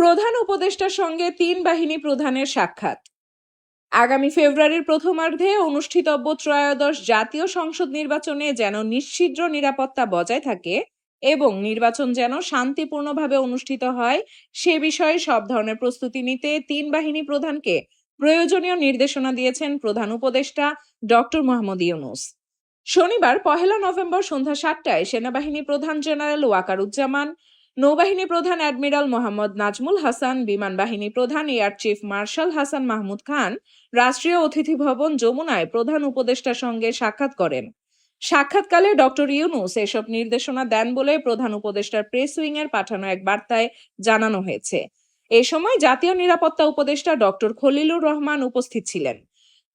প্রধান উপদেষ্টার সঙ্গে তিন বাহিনী প্রধানের সাক্ষাৎ। আগামী ফেব্রুয়ারির প্রথমার্ধে অনুষ্ঠিতব্য ত্রয়োদশ জাতীয় সংসদ নির্বাচনে যেন নিশ্ছিদ্র নিরাপত্তা বজায় থাকে এবং নির্বাচন যেন শান্তিপূর্ণভাবে অনুষ্ঠিত হয়, সে বিষয়ে সব ধরনের প্রস্তুতি নিতে তিন বাহিনী প্রধানকে প্রয়োজনীয় নির্দেশনা দিয়েছেন প্রধান উপদেষ্টা ডক্টর মোহাম্মদ ইউনুস। শনিবার পহেলা নভেম্বর সন্ধ্যা সাতটায় সেনাবাহিনী প্রধান জেনারেল ওয়াকারুজ্জামান নৌবাহিনী প্রধান অ্যাডমিরাল মোহাম্মদ নাজমুল হাসান, বিমান বাহিনী প্রধান air chief marshal Hasan Mahmud Khan, রাষ্ট্রীয় অতিথি ভবন যমুনায় প্রধান উপদেষ্টার সঙ্গে সাক্ষাৎ করেন। সাক্ষাৎকালে ডক্টর ইউনুস এসব নির্দেশনা দেন বলে প্রধান উপদেষ্টার প্রেস উইং এর পাঠানো এক বার্তায় জানানো হয়েছে। এ সময় জাতীয় নিরাপত্তা উপদেষ্টা ডক্টর খলিলুর রহমান উপস্থিত ছিলেন।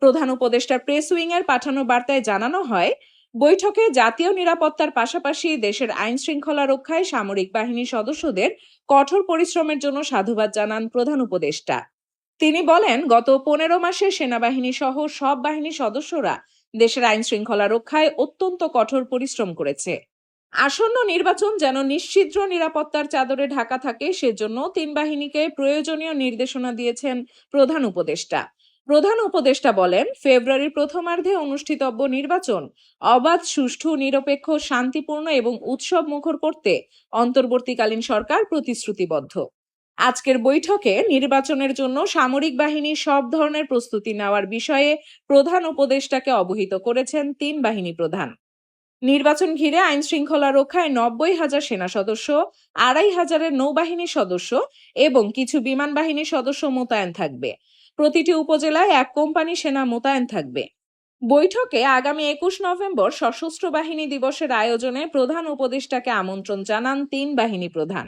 প্রধান উপদেষ্টার প্রেস উইং এর পাঠানো বার্তায় জানানো হয় বৈঠকে জাতীয় নিরাপত্তার পাশাপাশি দেশের আইন শৃঙ্খলা রক্ষায় সামরিক বাহিনীর সদস্যদের কঠোর পরিশ্রমের জন্য সাধুবাদ জানান প্রধান উপদেষ্টা। তিনি বলেন, গত পনেরো মাসে সেনাবাহিনী সহ সব বাহিনীর সদস্যরা দেশের আইন শৃঙ্খলা রক্ষায় অত্যন্ত কঠোর পরিশ্রম করেছে। আসন্ন নির্বাচন যেন নিশ্চিদ্র নিরাপত্তার চাদরে ঢাকা থাকে, সেজন্য তিন বাহিনীকে প্রয়োজনীয় নির্দেশনা দিয়েছেন প্রধান উপদেষ্টা। প্রধান উপদেষ্টা বলেন, ফেব্রুয়ারির প্রথমার্ধে অনুষ্ঠিতব্য নির্বাচন অবাধ, সুষ্ঠু, নিরপেক্ষ, শান্তিপূর্ণ এবং উৎসব মুখর করতে অন্তর্বর্তীকালীন সরকার প্রতিশ্রুতিবদ্ধ। আজকের বৈঠকে নির্বাচনের জন্য সামরিক বাহিনী সব ধরনের প্রস্তুতি নেওয়ার বিষয়ে প্রধান উপদেষ্টাকে অবহিত করেছেন তিন বাহিনী প্রধান। নির্বাচন ঘিরে আইন শৃঙ্খলা রক্ষায় নব্বই হাজার সেনা সদস্য, আড়াই হাজারের নৌবাহিনী সদস্য এবং কিছু বিমান বাহিনীর সদস্য মোতায়েন থাকবে। প্রতিটি উপজেলায় এক কোম্পানি সেনা মোতায়েন থাকবে। বৈঠকে আগামী একুশ নভেম্বর সশস্ত্র বাহিনী দিবসের আয়োজনে প্রধান উপদেষ্টাকে আমন্ত্রণ জানান তিন বাহিনী প্রধান।